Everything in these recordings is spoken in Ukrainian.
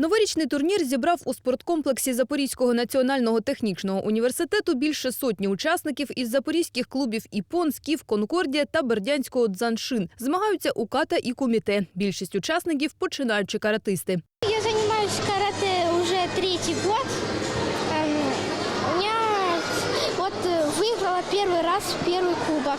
Новорічний турнір зібрав у спорткомплексі Запорізького національного технічного університету більше сотні учасників із запорізьких клубів «Іпон», «Скіф», «Конкордія» та Бердянського «Дзаншин». Змагаються у ката і куміте. Більшість учасників – починаючі каратисти. Я занимаюсь карате уже третий год. Эм, Я вот э, выиграла первый раз первый кубок.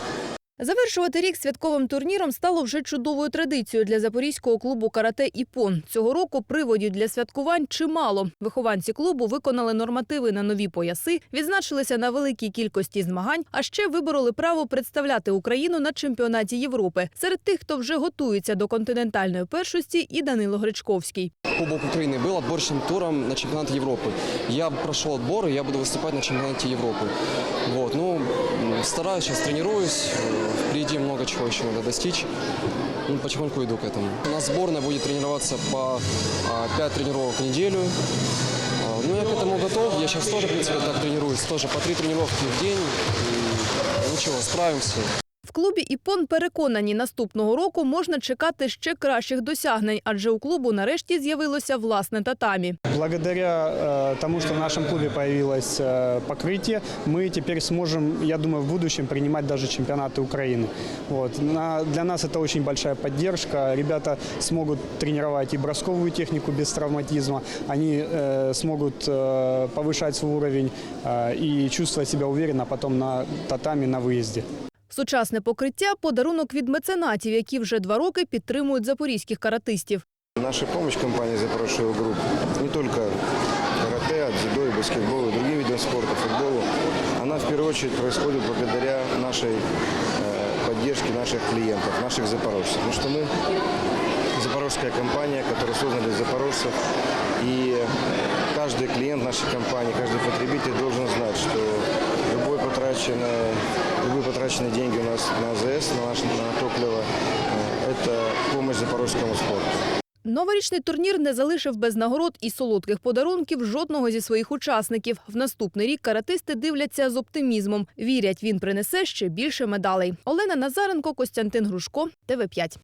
Завершувати рік святковим турніром стало вже чудовою традицією для запорізького клубу карате «Іпон». Цього року приводів для святкувань чимало. Вихованці клубу виконали нормативи на нові пояси, відзначилися на великій кількості змагань, а ще вибороли право представляти Україну на чемпіонаті Європи. Серед тих, хто вже готується до континентальної першості, і Данило Гречковський. Кубок Украины был отборочным туром на чемпионат Европы. Я прошел отбор, и я буду выступать на чемпионате Европы. Вот, ну, м, стараюсь, сейчас тренируюсь, э, Впереди много чего еще надо достичь. Ну, потихоньку иду к этому. У нас сборная будет тренироваться по 5 тренировок в неделю. А, Ну, я к этому готов. Я сейчас тоже, в принципе, так тренируюсь. Тоже по три тренировки в день. И ничего, справимся. В клубі «Іпон» переконані, наступного року можна чекати ще кращих досягнень, адже у клубу нарешті з'явилося власне татамі. Благодаря э, тому, что в нашем клубе появилось э, покрытие, мы теперь сможем, я думаю, в будущем принимать даже чемпионаты Украины. Вот. На- для нас это очень большая поддержка. Ребята смогут тренировать и бросковую технику без травматизма, они э, смогут э, повышать свой уровень э, и чувствовать себя уверенно потом на татами на выезде. Сучасне покриття – подарунок від меценатів, які вже два роки підтримують запорізьких каратистів. Наша помощь компании «Запорожьего групп» не только карате, а дзюдо и баскетболу, и другим видам спорта, футболу, она в первую очередь происходит благодаря нашей э, поддержке наших клиентов, наших запорожцев. Потому что мы запорожская компания, которая создана для запорожцев, и каждый клиент нашей компании, каждый потребитель должен знать, что любой потраченный, любые потраченные деньги у нас на АЗС, на, наш, на топливо, э, это помощь запорожскому спорту. Новорічний турнір не залишив без нагород і солодких подарунків жодного зі своїх учасників. В наступний рік каратисти дивляться з оптимізмом. Вірять, він принесе ще більше медалей. Олена Назаренко, Костянтин Грушко, ТВ5.